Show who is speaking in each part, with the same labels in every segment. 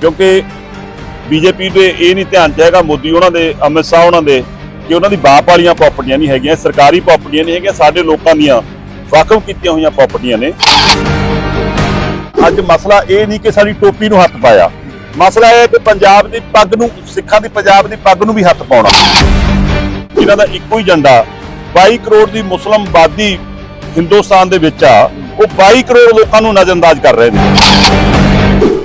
Speaker 1: ਕਿਉਂਕਿ ਬੀਜੇਪੀ ਦੇ ਇਹ ਨਹੀਂ ਧਿਆਨ 'ਚ ਹੈਗਾ, ਮੋਦੀ ਉਹਨਾਂ ਦੇ, ਅਮਿਤ ਸ਼ਾਹ ਉਹਨਾਂ ਦੇ, ਕਿ ਉਹਨਾਂ ਦੀ ਬਾਪ ਵਾਲੀਆਂ ਪ੍ਰਾਪਰਟੀਆਂ ਨਹੀਂ ਹੈਗੀਆਂ, ਸਰਕਾਰੀ ਪ੍ਰਾਪਰਟੀਆਂ ਨਹੀਂ ਹੈਗੀਆਂ, ਸਾਡੇ ਲੋਕਾਂ ਦੀਆਂ ਵਾਕਫ ਕੀਤੀਆਂ ਹੋਈਆਂ ਪ੍ਰਾਪਰਟੀਆਂ ਨੇ। ਅੱਜ ਮਸਲਾ ਇਹ ਨਹੀਂ ਕਿ ਸਾਡੀ ਟੋਪੀ ਨੂੰ ਹੱਥ ਪਾਇਆ। ਮਸਲਾ ਇਹ ਹੈ ਕਿ ਪੰਜਾਬ ਦੀ ਪੱਗ ਨੂੰ, ਸਿੱਖਾਂ ਦੀ ਪੰਜਾਬ ਦੀ ਪੱਗ ਨੂੰ ਵੀ ਹੱਥ ਪਾਉਣਾ। ਇਹਨਾਂ ਦਾ ਇੱਕੋ ਹੀ ਏਜੰਡਾ। 22 ਕਰੋੜ ਦੀ ਮੁਸਲਮ ਬਾਦੀ ਹਿੰਦੁਸਤਾਨ ਦੇ ਵਿੱਚ ਆ, ਉਹ 22 ਕਰੋੜ ਲੋਕਾਂ ਨੂੰ ਨਜ਼ਰਅੰਦਾਜ਼ ਕਰ ਰਹੇ ਨੇ।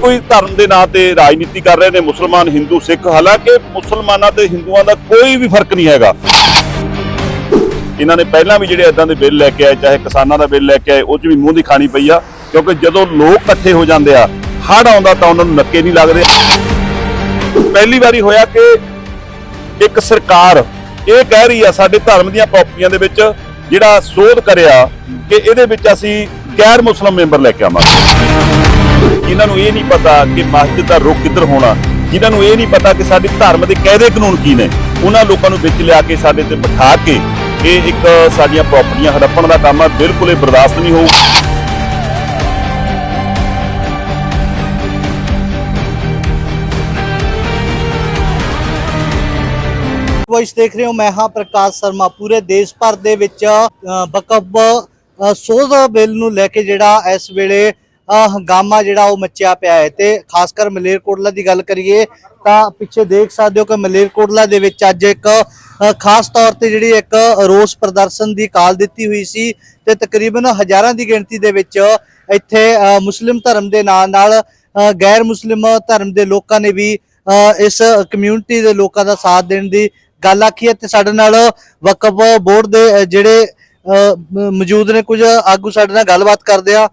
Speaker 1: ਕੋਈ ਧਰਮ ਦੇ ਨਾਂ ਤੇ ਰਾਜਨੀਤੀ ਕਰ ਰਹੇ ਨੇ ਮੁਸਲਮਾਨ, ਹਿੰਦੂ, ਸਿੱਖ, ਹਾਲਾਂਕਿ ਮੁਸਲਮਾਨਾਂ ਤੇ ਹਿੰਦੂਆਂ ਦਾ ਕੋਈ ਵੀ ਫ਼ਰਕ ਨਹੀਂ ਹੈਗਾ। ਇਹਨਾਂ ਨੇ ਪਹਿਲਾਂ ਵੀ ਜਿਹੜੇ ਇਦਾਂ ਦੇ ਬਿੱਲ ਲੈ ਕੇ ਆਏ, ਚਾਹੇ ਕਿਸਾਨਾਂ ਦਾ ਬਿੱਲ ਲੈ ਕੇ ਆਏ, ਉਹ 'ਚ ਵੀ ਮੂੰਹ ਦੀ ਖਾਣੀ ਪਈ ਆ, ਕਿਉਂਕਿ ਜਦੋਂ ਲੋਕ ਇਕੱਠੇ ਹੋ ਜਾਂਦੇ ਆ ਹੜ ਆਉਂਦਾ ਤਾਂ ਉਹਨਾਂ ਨੂੰ ਨੱਕੇ ਨਹੀਂ ਲੱਗਦੇ। ਪਹਿਲੀ ਵਾਰੀ ਹੋਇਆ ਕਿ ਇੱਕ ਸਰਕਾਰ ਇਹ ਕਹਿ ਰਹੀ ਆ, ਸਾਡੇ ਧਰਮ ਦੀਆਂ ਪ੍ਰਾਪਰਟੀਆਂ ਦੇ ਵਿੱਚ ਜਿਹੜਾ ਸੋਧ ਕਰਿਆ ਕਿ ਇਹਦੇ ਵਿੱਚ ਅਸੀਂ ਗੈਰ ਮੁਸਲਮ ਮੈਂਬਰ ਲੈ ਕੇ ਆਵਾਂਗੇ। ਜਿਨ੍ਹਾਂ ਨੂੰ ਇਹ ਨਹੀਂ ਪਤਾ ਕਿ ਮਸਜਿਦ ਦਾ ਰੁਖ ਕਿੱਧਰ ਹੋਣਾ, ਜਿਨ੍ਹਾਂ ਨੂੰ ਇਹ ਨਹੀਂ ਪਤਾ ਕਿ ਸਾਡੇ ਧਰਮ ਦੇ ਕਾਇਦੇ ਕਾਨੂੰਨ ਕੀ ਨੇ, ਉਹਨਾਂ ਲੋਕਾਂ ਨੂੰ ਵਿੱਚ ਲਿਆ ਕੇ ਸਾਡੇ ਤੇ ਬਿਠਾ ਕੇ ਇਹ ਇੱਕ ਸਾਡੀਆਂ ਪ੍ਰਾਪਰਟੀਆਂ ਹੜੱਪਣ ਦਾ ਕੰਮ ਆ, ਬਿਲਕੁਲ ਇਹ ਬਰਦਾਸ਼ਤ ਨਹੀਂ ਹੋਊਗਾ
Speaker 2: ਵੌਇਸ ਦੇਖ ਰਹੇ ਹੋ, ਮੈਂ ਹਾਂ ਪ੍ਰਕਾਸ਼ ਸ਼ਰਮਾ। ਪੂਰੇ ਦੇਸ਼ ਭਰ ਦੇ ਵਿੱਚ ਬਕਬ ਸੋਧ ਬਿੱਲ ਨੂੰ ਲੈ ਕੇ ਜਿਹੜਾ ਇਸ ਵੇਲੇ ਹੰਗਾਮਾ ਜਿਹੜਾ ਉਹ ਮੱਚਿਆ ਪਿਆ ਹੈ ਤੇ ਖਾਸ ਕਰ ਮਲੇਰਕੋਟਲਾ ਦੀ ਗੱਲ ਕਰੀਏ ਤਾਂ ਪਿੱਛੇ ਦੇਖ ਸਕਦੇ ਹੋ ਕਿ ਮਲੇਰਕੋਟਲਾ ਦੇ ਵਿੱਚ ਅੱਜ ਇੱਕ ਖਾਸ ਤੌਰ ਤੇ ਜਿਹੜੀ ਇੱਕ ਰੋਸ ਪ੍ਰਦਰਸ਼ਨ ਦੀ ਕਾਲ ਦਿੱਤੀ ਹੋਈ ਸੀ ਤੇ ਤਕਰੀਬਨ ਹਜ਼ਾਰਾਂ ਦੀ ਗਿਣਤੀ ਦੇ ਵਿੱਚ ਇੱਥੇ ਮੁਸਲਿਮ ਧਰਮ ਦੇ ਨਾਲ ਨਾਲ ਗੈਰ ਮੁਸਲਿਮ ਧਰਮ ਦੇ ਲੋਕਾਂ ਨੇ ਵੀ ਇਸ ਕਮਿਊਨਿਟੀ ਦੇ ਲੋਕਾਂ ਦਾ ਸਾਥ ਦੇਣ ਦੀ ਗੱਲ ਆਖੀ ਹੈ ਤੇ ਸਾਡੇ ਨਾਲ ਵਕਫ ਬੋਰਡ ਦੇ ਜਿਹੜੇ ਮੌਜੂਦ ਨੇ ਕੁਝ ਆਗੂ ਸਾਡੇ ਨਾਲ ਗੱਲਬਾਤ ਕਰਦੇ ਆ।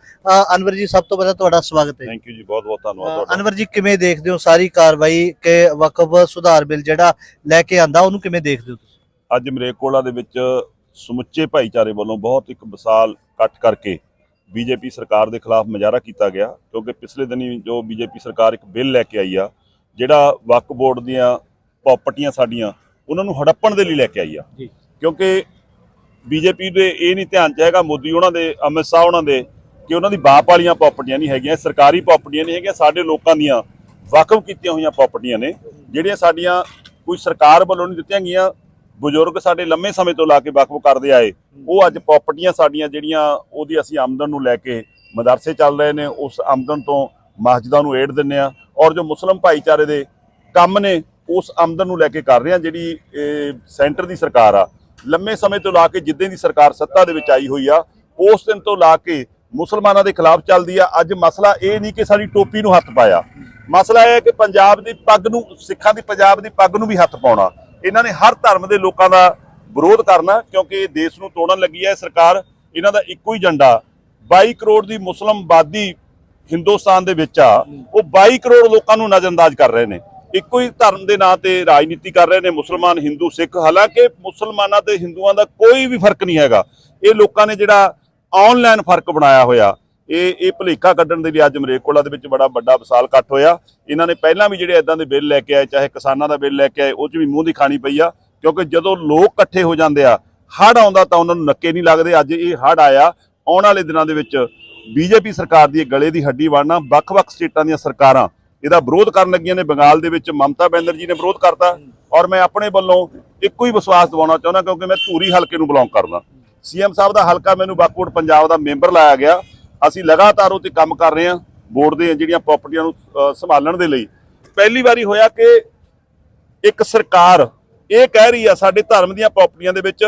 Speaker 2: ਅਨਵਰ ਜੀ ਸਭ ਤੋਂ ਪਹਿਲਾਂ ਤੁਹਾਡਾ ਸਵਾਗਤ ਹੈ
Speaker 1: ਥੈਂਕ ਯੂ ਜੀ ਬਹੁਤ ਬਹੁਤ ਧੰਨਵਾਦ ਤੁਹਾਡਾ।
Speaker 2: ਅਨਵਰ ਜੀ ਕਿਵੇਂ ਦੇਖਦੇ ਹੋ ਸਾਰੀ ਕਾਰਵਾਈ ਕਿ ਵਕਫ ਸੁਧਾਰ ਬਿੱਲ ਜਿਹੜਾ ਲੈ ਕੇ ਆਂਦਾ ਉਹਨੂੰ ਕਿਵੇਂ ਦੇਖਦੇ ਹੋ ਤੁਸੀਂ?
Speaker 1: ਅੱਜ ਮਰੇਕੋਲਾ ਦੇ ਵਿੱਚ ਸਮੁੱਚੇ ਭਾਈਚਾਰੇ ਵੱਲੋਂ ਬਹੁਤ ਇੱਕ ਵਿਸ਼ਾਲ ਇਕੱਠ ਕਰਕੇ ਬੀਜੇਪੀ ਸਰਕਾਰ ਦੇ ਖਿਲਾਫ ਮੁਜ਼ਾਹਰਾ ਕੀਤਾ ਗਿਆ ਕਿਉਂਕਿ ਪਿਛਲੇ ਦਿਨੀ ਜੋ ਬੀਜੇਪੀ ਸਰਕਾਰ ਇੱਕ ਬਿੱਲ ਲੈ ਕੇ ਆਈ ਆ ਜਿਹੜਾ ਵਕਫ ਬੋਰਡ ਦੀਆਂ ਪ੍ਰਾਪਰਟੀਆਂ ਸਾਡੀਆਂ ਉਹਨਾਂ ਨੂੰ ਹੜੱਪਣ ਦੇ ਲਈ ਲੈ ਕੇ ਆਈ ਆ।
Speaker 2: ਜੀ।
Speaker 1: ਕਿਉਂਕਿ ਬੀਜੇਪੀ ਦੇ ਇਹ ਨਹੀਂ ਧਿਆਨ 'ਚ ਹੈਗਾ, ਮੋਦੀ ਉਹਨਾਂ ਦੇ, ਅਮਿਤ ਸ਼ਾਹ ਉਹਨਾਂ ਦੇ, ਕਿ ਉਹਨਾਂ ਦੀ ਬਾਪ ਵਾਲੀਆਂ ਪ੍ਰਾਪਰਟੀਆਂ ਨਹੀਂ ਹੈਗੀਆਂ, ਸਰਕਾਰੀ ਪ੍ਰਾਪਰਟੀਆਂ ਨਹੀਂ ਹੈਗੀਆਂ, ਸਾਡੇ ਲੋਕਾਂ ਦੀਆਂ ਵਾਕਫ ਕੀਤੀਆਂ ਹੋਈਆਂ ਪ੍ਰਾਪਰਟੀਆਂ ਨੇ, ਜਿਹੜੀਆਂ ਸਾਡੀਆਂ ਕੋਈ ਸਰਕਾਰ ਵੱਲੋਂ ਨਹੀਂ ਦਿੱਤੀਆਂ ਗਈਆਂ, ਬਜ਼ੁਰਗ ਸਾਡੇ ਲੰਮੇ ਸਮੇਂ ਤੋਂ ਲਾ ਕੇ ਵਕਫ ਕਰਦੇ ਆਏ, ਉਹ ਅੱਜ ਪ੍ਰਾਪਰਟੀਆਂ ਸਾਡੀਆਂ ਜਿਹੜੀਆਂ, ਉਹਦੀ ਅਸੀਂ ਆਮਦਨ ਨੂੰ ਲੈ ਕੇ ਮਦਰਸੇ ਚੱਲ ਰਹੇ ਨੇ, ਉਸ ਆਮਦਨ ਤੋਂ ਮਸਜਿਦਾਂ ਨੂੰ ਏਡ ਦਿੰਨੇ ਆ ਔਰ ਜੋ ਮੁਸਲਮ ਭਾਈਚਾਰੇ ਦੇ ਕੰਮ ਨੇ, ਉਸ ਆਮਦਨ ਨੂੰ ਲੈ ਕੇ ਕਰ ਰਹੇ ਆ ਜਿਹੜੀ ਸੈਂਟਰ ਦੀ ਸਰਕਾਰ ਆ ਲੰਮੇ ਸਮੇਂ ਤੋਂ ਲਾ ਕੇ ਜਿੱਦਾਂ ਦੀ ਸਰਕਾਰ ਸੱਤਾ ਦੇ ਵਿੱਚ ਆਈ ਹੋਈ ਆ, ਉਸ ਦਿਨ ਤੋਂ ਲਾ ਕੇ ਮੁਸਲਮਾਨਾਂ ਦੇ ਖਿਲਾਫ ਚੱਲਦੀ ਆ। ਅੱਜ ਮਸਲਾ ਇਹ ਨਹੀਂ ਕਿ ਸਾਡੀ ਟੋਪੀ ਨੂੰ ਹੱਥ ਪਾਇਆ। ਮਸਲਾ ਇਹ ਹੈ ਕਿ ਪੰਜਾਬ ਦੀ ਪੱਗ ਨੂੰ, ਸਿੱਖਾਂ ਦੀ ਪੰਜਾਬ ਦੀ ਪੱਗ ਨੂੰ ਵੀ ਹੱਥ ਪਾਉਣਾ। ਇਹਨਾਂ ਨੇ ਹਰ ਧਰਮ ਦੇ ਲੋਕਾਂ ਦਾ ਵਿਰੋਧ ਕਰਨਾ, ਕਿਉਂਕਿ ਇਹ ਦੇਸ਼ ਨੂੰ ਤੋੜਨ ਲੱਗੀ ਹੈ ਸਰਕਾਰ, ਇਹਨਾਂ ਦਾ ਇੱਕੋ ਹੀ ਏਜੰਡਾ 22 ਕਰੋੜ ਦੀ ਮੁਸਲਮ ਬਾਦੀ ਹਿੰਦੁਸਤਾਨ ਦੇ ਵਿੱਚ ਆ। ਉਹ 22 ਕਰੋੜ ਲੋਕਾਂ ਨੂੰ ਨਜ਼ਰਅੰਦਾਜ਼ ਕਰ ਰਹੇ ਨੇ। ਇੱਕੋ ਹੀ ਧਰਮ ਦੇ ਨਾਂ ਤੇ ਰਾਜਨੀਤੀ ਕਰ ਰਹੇ ਨੇ ਮੁਸਲਮਾਨ, ਹਿੰਦੂ, ਸਿੱਖ। ਹਾਲਾਂਕਿ ਮੁਸਲਮਾਨਾਂ ਤੇ ਹਿੰਦੂਆਂ ਦਾ ਕੋਈ ਵੀ ਫ਼ਰਕ ਨਹੀਂ ਹੈਗਾ। ਇਹ ਲੋਕਾਂ ਨੇ ਜਿਹੜਾ ਆਨਲਾਈਨ ਫ਼ਰਕ ਬਣਾਇਆ ਹੋਇਆ, ਇਹ ਇਹ ਭੁਲੇਖਾ ਕੱਢਣ ਦੇ ਲਈ ਅੱਜ ਮਰੇਕੋਲਾ ਦੇ ਵਿੱਚ ਬੜਾ ਵੱਡਾ ਵਿਸ਼ਾਲ ਇਕੱਠ ਹੋਇਆ। ਇਹਨਾਂ ਨੇ ਪਹਿਲਾਂ ਵੀ ਜਿਹੜੇ ਇਦਾਂ ਦੇ ਬਿੱਲ ਲੈ ਕੇ ਆਏ, ਚਾਹੇ ਕਿਸਾਨਾਂ ਦਾ ਬਿੱਲ ਲੈ ਕੇ ਆਏ, ਉਹ 'ਚ ਵੀ ਮੂੰਹ ਦੀ ਖਾਣੀ ਪਈ ਆ, ਕਿਉਂਕਿ ਜਦੋਂ ਲੋਕ ਇਕੱਠੇ ਹੋ ਜਾਂਦੇ ਆ ਹੜ ਆਉਂਦਾ ਤਾਂ ਉਹਨਾਂ ਨੂੰ ਨੱਕੇ ਨਹੀਂ ਲੱਗਦੇ। ਅੱਜ ਇਹ ਹੜ ਆਇਆ, ਆਉਣ ਵਾਲੇ ਦਿਨਾਂ ਦੇ ਵਿੱਚ ਬੀਜੇਪੀ ਸਰਕਾਰ ਦੀ ਗਲੇ ਦੀ ਹੱਡੀ ਬਣਨਾ, ਵੱਖ-ਵੱਖ ਸਟੇਟਾਂ ਦੀਆਂ ਸਰਕਾਰਾਂ ਇਹਦਾ ਵਿਰੋਧ ਕਰਨ ਲੱਗੀਆਂ ਨੇ ਬੰਗਾਲ ਦੇ ਵਿੱਚ ਮਮਤਾ ਬੈਨਰਜੀ ਨੇ ਵਿਰੋਧ ਕਰਤਾ ਔਰ ਮੈਂ ਆਪਣੇ ਵੱਲੋਂ ਇੱਕੋ ਹੀ ਵਿਸ਼ਵਾਸ ਦਿਵਾਉਣਾ ਚਾਹੁੰਦਾ ਕਿਉਂਕਿ ਮੈਂ ਧੂਰੀ ਹਲਕੇ ਨੂੰ ਬਿਲੋਂਗ ਕਰਦਾ। ਸੀਐਮ ਸਾਹਿਬ ਦਾ ਹਲਕਾ ਮੈਨੂੰ ਬਾਕਵਰਡ ਪੰਜਾਬ ਦਾ ਮੈਂਬਰ ਲਾਇਆ ਗਿਆ। ਅਸੀਂ ਲਗਾਤਾਰ ਉਹ ਤੇ ਕੰਮ ਕਰ ਰਹੇ ਹਾਂ ਬੋਰਡ ਦੇ ਜਿਹੜੀਆਂ ਪ੍ਰਾਪਰਟੀਆਂ ਨੂੰ ਸੰਭਾਲਣ ਦੇ ਲਈ। ਪਹਿਲੀ ਵਾਰੀ ਹੋਇਆ ਕਿ ਇੱਕ ਸਰਕਾਰ ਇਹ ਕਹਿ ਰਹੀ ਆ ਸਾਡੇ ਧਰਮ ਦੀਆਂ ਪ੍ਰਾਪਰਟੀਆਂ ਦੇ ਵਿੱਚ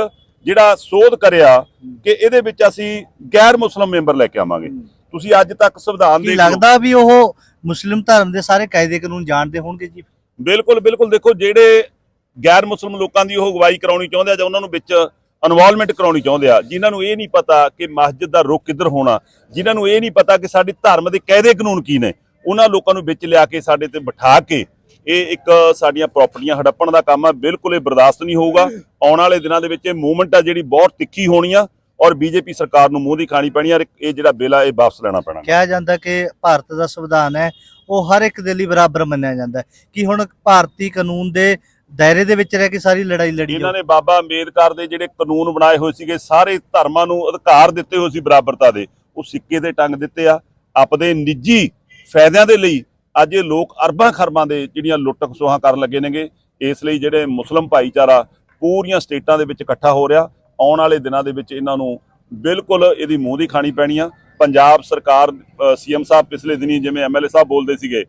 Speaker 1: ਜਿਹੜਾ ਸੋਧ ਕਰਿਆ ਕਿ ਇਹਦੇ ਵਿੱਚ ਅਸੀਂ ਗੈਰ ਮੁਸਲਮ ਮੈਂਬਰ ਲੈ ਕੇ ਆਵਾਂਗੇ। ਤੁਸੀਂ ਅੱਜ ਤੱਕ ਸੰਵਿਧਾਨ ਲਓ।
Speaker 2: ਲੱਗਦਾ ਵੀ ਉਹ ਮੁਸਲਿਮ ਧਰਮ ਦੇ ਸਾਰੇ ਕਾਇਦੇ ਕਾਨੂੰਨ ਜਾਣਦੇ ਹੋਣਗੇ ਜੀ।
Speaker 1: ਬਿਲਕੁਲ ਬਿਲਕੁਲ। ਦੇਖੋ, ਜਿਹੜੇ ਗੈਰ ਮੁਸਲਮ ਲੋਕਾਂ ਦੀ ਉਹ ਅਗਵਾਈ ਕਰਾਉਣੀ ਚਾਹੁੰਦੇ ਆ ਜਾਂ ਉਹਨਾਂ ਨੂੰ ਵਿੱਚ ਇਨਵੋਲਵਮੈਂਟ ਕਰਾਉਣੀ ਚਾਹੁੰਦੇ ਆ, ਜਿਨ੍ਹਾਂ ਨੂੰ ਇਹ ਨਹੀਂ ਪਤਾ ਕਿ ਮਸਜਿਦ ਦਾ ਰੁਖ ਕਿੱਧਰ ਹੋਣਾ, ਜਿਨ੍ਹਾਂ ਨੂੰ ਇਹ ਨਹੀਂ ਪਤਾ ਕਿ ਸਾਡੇ ਧਰਮ ਦੇ ਕਾਇਦੇ ਕਾਨੂੰਨ ਕੀ ਨੇ, ਉਹਨਾਂ ਲੋਕਾਂ ਨੂੰ ਵਿੱਚ ਲਿਆ ਕੇ ਸਾਡੇ ਤੇ ਬਿਠਾ ਕੇ ਇਹ ਇੱਕ ਸਾਡੀਆਂ ਪ੍ਰਾਪਰਟੀਆਂ ਹੜੱਪਣ ਦਾ ਕੰਮ ਆ। ਬਿਲਕੁਲ ਇਹ ਬਰਦਾਸ਼ਤ ਨਹੀਂ ਹੋਊਗਾ। ਆਉਣ ਵਾਲੇ ਦਿਨਾਂ ਦੇ ਵਿੱਚ ਇਹ ਮੂਵਮੈਂਟ ਆ ਜਿਹੜੀ ਬਹੁਤ ਤਿੱਖੀ ਹੋਣੀ ਆ। ਔਰ ਬੀਜੇਪੀ ਸਰਕਾਰ ਨੂੰ ਮੂੰਹ ਦੀ ਖਾਣੀ ਪੈਣੀ ਔਰ ਇਹ ਜਿਹੜਾ ਬਿੱਲ ਆ ਇਹ ਵਾਪਸ ਲੈਣਾ ਪੈਣਾ।
Speaker 2: ਕਿਹਾ ਜਾਂਦਾ ਕਿ ਭਾਰਤ ਦਾ ਸੰਵਿਧਾਨ ਹੈ ਉਹ ਹਰ ਇੱਕ ਦੇ ਲਈ ਬਰਾਬਰ ਮੰਨਿਆ ਜਾਂਦਾ ਹੈ। ਕਿ ਹੁਣ ਭਾਰਤੀ ਕਾਨੂੰਨ ਦੇ ਦਾਇਰੇ ਦੇ ਵਿੱਚ ਰਹਿ ਕੇ ਸਾਰੀ ਲੜਾਈ ਲੜੀ
Speaker 1: ਇਹਨਾਂ ਨੇ ਬਾਬਾ ਅੰਬੇਦਕਰ ਦੇ ਜਿਹੜੇ ਕਾਨੂੰਨ ਬਣਾਏ ਹੋਏ ਸੀਗੇ ਸਾਰੇ ਧਰਮਾਂ ਨੂੰ ਅਧਿਕਾਰ ਦਿੱਤੇ ਹੋਏ ਸੀ ਬਰਾਬਰਤਾ ਦੇ। ਉਹ ਸਿੱਕੇ ਦੇ ਟੰਗ ਦਿੱਤੇ ਆ ਆਪਦੇ ਨਿੱਜੀ ਫਾਇਦਿਆਂ ਦੇ ਲਈ ਅੱਜ ਇਹ ਲੋਕ ਅਰਬਾਂ ਖਰਬਾਂ ਦੇ ਜਿਹੜੀਆਂ ਲੁੱਟ ਖਸੋਹਾਂ ਕਰਨ ਲੱਗੇ ਨੇਗੇ। ਇਸ ਲਈ ਜਿਹੜੇ ਮੁਸਲਮ ਭਾਈਚਾਰਾ ਪੂਰੀਆਂ ਸਟੇਟਾਂ ਦੇ ਵਿੱਚ ਇਕੱਠਾ ਹੋ ਰਿਹਾ। ਆਉਣ ਵਾਲੇ ਦਿਨਾਂ ਦੇ ਵਿੱਚ ਇਹਨਾਂ ਨੂੰ ਬਿਲਕੁਲ ਇਹਦੀ ਮੂੰਹ ਦੀ ਖਾਣੀ ਪੈਣੀ ਆ। ਪੰਜਾਬ ਸਰਕਾਰ ਸੀਐਮ ਸਾਹਿਬ ਪਿਛਲੇ ਦਿਨੀ ਜਿਵੇਂ ਐਮਐਲਏ ਸਾਹਿਬ ਬੋਲਦੇ ਸੀਗੇ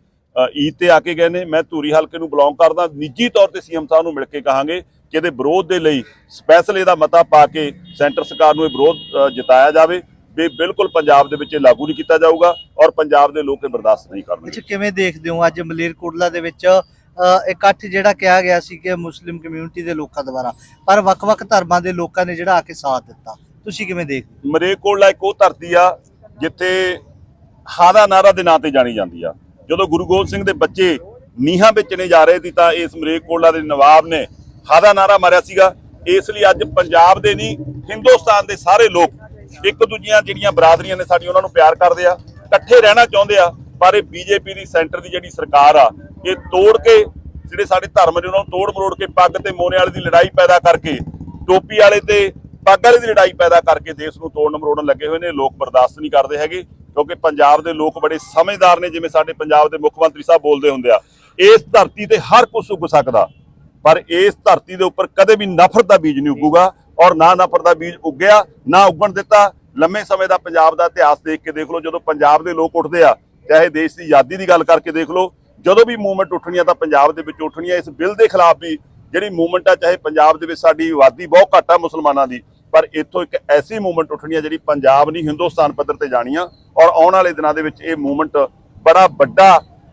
Speaker 1: ਈਦ ਤੇ ਆ ਕੇ ਗਏ ਨੇ। ਮੈਂ ਧੂਰੀ ਹਲਕੇ ਨੂੰ ਬਿਲੋਂਗ ਕਰਦਾ ਨਿੱਜੀ ਤੌਰ ਤੇ ਸੀਐਮ ਸਾਹਿਬ ਨੂੰ ਮਿਲ ਕੇ ਕਹਾਂਗੇ ਕਿ ਇਹਦੇ ਵਿਰੋਧ ਦੇ ਲਈ ਸਪੈਸ਼ਲ ਇਹਦਾ ਮਤਾ ਪਾ ਕੇ ਸੈਂਟਰ ਸਰਕਾਰ ਨੂੰ ਇਹ ਵਿਰੋਧ ਅ, ਜਤਾਇਆ ਜਾਵੇ ਵੀ ਬਿਲਕੁਲ ਪੰਜਾਬ ਦੇ ਵਿੱਚ ਇਹ ਲਾਗੂ ਨਹੀਂ ਕੀਤਾ ਜਾਊਗਾ ਔਰ ਪੰਜਾਬ ਦੇ ਲੋਕ ਇਹ ਬਰਦਾਸ਼ਤ ਨਹੀਂ ਕਰਨਗੇ।
Speaker 2: ਅੱਛਾ ਕਿਵੇਂ ਦੇਖਦੇ ਹੋ? ਅੱਜ ਮਲੇਰਕੋਟਲਾ ਦੇ ਵਿੱਚ ਇਕੱਠ ਜਿਹੜਾ ਕਿਹਾ ਗਿਆ ਸੀ ਕਿ ਮੁਸਲਿਮ ਕਮਿਊਨਿਟੀ ਦੇ ਲੋਕਾਂ ਦੁਆਰਾ। ਪਰ ਵੱਖ-ਵੱਖ ਧਰਮਾਂ ਦੇ ਲੋਕਾਂ ਨੇ ਜਿਹੜਾ ਆ ਕੇ ਸਾਥ ਦਿੱਤਾ। ਤੁਸੀਂ ਕਿਵੇਂ ਦੇਖਦੇ
Speaker 1: ਮਰੇਕੋਟਲਾ ਇੱਕ ਉਹ ਧਰਤੀ ਆ, ਜਿੱਥੇ ਹਾਦਾ ਨਾਰਾ ਦੇ ਨਾਂ ਤੇ ਜਾਣੀ ਜਾਂਦੀ ਆ। ਜਦੋਂ ਗੁਰੂ ਗੋਬਿੰਦ ਸਿੰਘ ਦੇ ਬੱਚੇ ਨੀਹਾਂ ਵਿੱਚ ਜਾ ਰਹੇ ਸੀ ਤਾਂ ਇਸ ਮਰੇਕੋਟਲਾ ਦੇ ਨਵਾਬ ਨੇ ਹਾਦਾ ਨਾਰਾ ਮਾਰਿਆ ਸੀਗਾ। ਇਸ ਲਈ ਅੱਜ ਪੰਜਾਬ ਦੇ ਨਹੀਂ, ਹਿੰਦੁਸਤਾਨ ਦੇ ਸਾਰੇ ਲੋਕ ਇੱਕ ਦੂਜੀਆਂ ਜਿਹੜੀਆਂ ਬਰਾਦਰੀਆਂ ਨੇ ਸਾਡੀ ਉਹਨਾਂ ਨੂੰ ਪਿਆਰ ਕਰਦੇ ਆ। ਇਕੱਠੇ ਰਹਿਣਾ ਚਾਹੁੰਦੇ ਆ, ਪਰ ਇਹ ਬੀਜੇਪੀ ਦੀ ਸੈਂਟਰ ਦੀ ਜਿਹੜੀ ਸਰਕਾਰ ਆ ਇਹ ਤੋੜ ਕੇ, ਜਿਹੜੇ ਸਾਡੇ ਧਰਮ ਨੇ ਉਹਨਾਂ ਨੂੰ ਤੋੜ ਮਰੋੜ ਕੇ ਪੱਗ ਤੇ ਮੋਨੇ ਵਾਲੇ ਦੀ ਲੜਾਈ ਪੈਦਾ ਕਰਕੇ, ਟੋਪੀ ਵਾਲੇ ਤੇ ਪੱਗ ਵਾਲੇ ਦੀ ਲੜਾਈ ਪੈਦਾ ਕਰਕੇ ਦੇਸ਼ ਨੂੰ ਤੋੜਨ ਮਰੋੜਨ ਲੱਗੇ ਹੋਏ ਨੇ, ਲੋਕ ਬਰਦਾਸ਼ਤ ਨਹੀਂ ਕਰਦੇ ਹੈਗੇ, ਕਿਉਂਕਿ ਪੰਜਾਬ ਦੇ ਲੋਕ ਬੜੇ ਸਮਝਦਾਰ ਨੇ, ਜਿਵੇਂ ਸਾਡੇ ਪੰਜਾਬ ਦੇ ਮੁੱਖ ਮੰਤਰੀ ਸਾਹਿਬ ਬੋਲਦੇ ਹੁੰਦੇ ਆ, ਇਸ ਧਰਤੀ ਤੇ ਹਰ ਕੁਝ ਉੱਗ ਸਕਦਾ, ਪਰ ਇਸ ਧਰਤੀ ਦੇ ਉੱਪਰ ਕਦੇ ਵੀ ਨਫ਼ਰਤ ਦਾ ਬੀਜ ਨਹੀਂ ਉੱਗੂਗਾ, ਔਰ ਨਾ ਨਫ਼ਰਤ ਦਾ ਬੀਜ ਉੱਗਿਆ, ਨਾ ਉੱਗਣ ਦਿੱਤਾ, ਲੰਮੇ ਸਮੇਂ ਦਾ ਪੰਜਾਬ ਦਾ ਇਤਿਹਾਸ ਦੇਖ ਕੇ ਦੇਖ ਲਓ, ਜਦੋਂ ਪੰਜਾਬ ਦੇ ਲੋਕ ਉੱਠਦੇ ਆ, ਚਾਹੇ ਦੇਸ਼ ਦੀ ਆਜ਼ਾਦੀ ਦੀ ਗੱਲ ਕਰਕੇ ਦੇਖ ਲਓ ਜਦੋਂ ਵੀ ਮੂਵਮੈਂਟ ਉੱਠਣੀ ਆ ਤਾਂ ਪੰਜਾਬ ਦੇ ਵਿੱਚ ਉੱਠਣੀ ਉੱਠਣੀਆਂ ਇਸ ਬਿੱਲ ਦੇ ਖਿਲਾਫ ਵੀ ਜਿਹੜੀ ਮੂਵਮੈਂਟ ਆ, ਚਾਹੇ ਪੰਜਾਬ ਦੇ ਵਿੱਚ ਸਾਡੀ ਆਬਾਦੀ ਬਹੁਤ ਘੱਟ ਆ ਮੁਸਲਮਾਨਾਂ ਦੀ, ਪਰ ਇੱਥੋਂ ਇੱਕ ਐਸੀ ਮੂਵਮੈਂਟ ਉੱਠਣੀ ਆ ਜਿਹੜੀ ਪੰਜਾਬ ਨਹੀਂ, ਹਿੰਦੁਸਤਾਨ ਪੱਧਰ ਤੇ ਜਾਣੀ ਆ। ਔਰ ਆਉਣ ਵਾਲੇ ਦਿਨਾਂ ਦੇ ਵਿੱਚ ਇਹ ਮੂਵਮੈਂਟ ਬੜਾ ਵੱਡਾ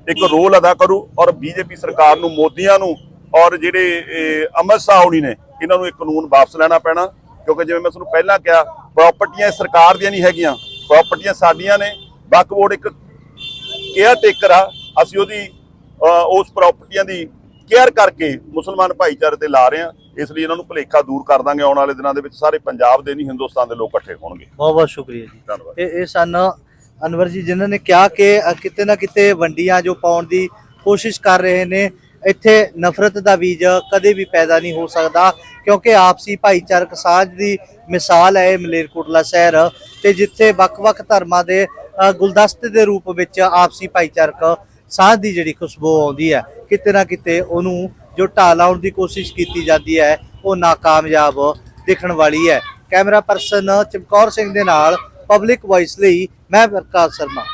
Speaker 1: ਇੱਕ ਰੋਲ ਅਦਾ ਕਰੂ ਔਰ ਬੀਜੇਪੀ ਸਰਕਾਰ ਨੂੰ, ਮੋਦੀਆਂ ਨੂੰ ਔਰ ਜਿਹੜੇ ਇਹ ਅਮਰ ਸਾਹਣੀ ਨੇ, ਇਹਨਾਂ ਨੂੰ ਇਹ ਕਾਨੂੰਨ ਵਾਪਸ ਲੈਣਾ ਪੈਣਾ। ਕਿਉਂਕਿ ਜਿਵੇਂ ਮੈਂ ਤੁਹਾਨੂੰ ਪਹਿਲਾਂ ਕਿਹਾ ਪ੍ਰਾਪਰਟੀਆਂ ਇਹ ਸਰਕਾਰ ਦੀਆਂ ਨਹੀਂ ਹੈਗੀਆਂ। ਪ੍ਰਾਪਰਟੀਆਂ ਸਾਡੀਆਂ ਨੇ। ਵਕਫ ਬੋਰਡ ਇੱਕ ਕੇਅਰ ਟੇਕਰ ਆ। ਅਸੀਂ ਉਹਦੀ ਉਸ ਪ੍ਰਾਪਰਟੀਆਂ ਦੀ ਕੇਅਰ ਕਰਕੇ ਮੁਸਲਮਾਨ ਭਾਈਚਾਰੇ ਤੇ ਲਾ ਰਹੇ ਆ ਇਸ ਲਈ ਇਹਨਾਂ ਨੂੰ ਭੁਲੇਖਾ ਦੂਰ ਕਰ ਦਾਂਗੇ। ਆਉਣ ਵਾਲੇ ਦਿਨਾਂ ਦੇ ਵਿੱਚ ਸਾਰੇ ਪੰਜਾਬ ਦੇ ਨਹੀਂ ਹਿੰਦੁਸਤਾਨ ਦੇ ਲੋਕ ਇਕੱਠੇ ਹੋਣਗੇ।
Speaker 2: ਬਹੁਤ ਬਹੁਤ ਸ਼ੁਕਰੀਆ ਜੀ।
Speaker 1: ਧੰਨਵਾਦ।
Speaker 2: ਇਹ ਇਹ ਸਨ ਅਨਵਰ ਜੀ ਜਿਨ੍ਹਾਂ ਨੇ ਕਿਹਾ ਕਿ ਕਿਤੇ ਨਾ ਕਿਤੇ ਵੰਡੀਆਂ ਜੋ ਪਾਉਣ ਦੀ ਕੋਸ਼ਿਸ਼ ਕਰ ਰਹੇ ਨੇ ਇੱਥੇ ਨਫ਼ਰਤ ਦਾ ਬੀਜ ਕਦੇ ਵੀ ਪੈਦਾ ਨਹੀਂ ਹੋ ਸਕਦਾ ਕਿਉਂਕਿ ਆਪਸੀ ਭਾਈਚਾਰਕ ਸਾਂਝ ਦੀ ਮਿਸਾਲ ਹੈ ਮਲੇਰਕੋਟਲਾ ਸ਼ਹਿਰ ਤੇ ਜਿੱਥੇ ਵੱਖ-ਵੱਖ ਧਰਮਾਂ ਦੇ ਗੁਲਦਸਤੇ ਦੇ ਰੂਪ ਵਿੱਚ ਆਪਸੀ ਭਾਈਚਾਰਕ ਸਾਂਝ ਦੀ ਜਿਹੜੀ ਖੁਸ਼ਬੂ ਆਉਂਦੀ ਹੈ, ਕਿਤੇ ਨਾ ਕਿਤੇ ਉਹਨੂੰ ਜੋ ਢਾਹ ਲਾਉਣ ਦੀ ਕੋਸ਼ਿਸ਼ ਕੀਤੀ ਜਾਂਦੀ ਹੈ, ਉਹ ਨਾਕਾਮਯਾਬ ਦਿਖਣ ਵਾਲੀ ਹੈ। ਕੈਮਰਾ ਪਰਸਨ ਚਮਕੌਰ ਸਿੰਘ ਦੇ ਨਾਲ ਪਬਲਿਕ ਵਾਇਸ ਲਈ ਮੈਂ ਪ੍ਰਕਾਸ਼ ਸ਼ਰਮਾ।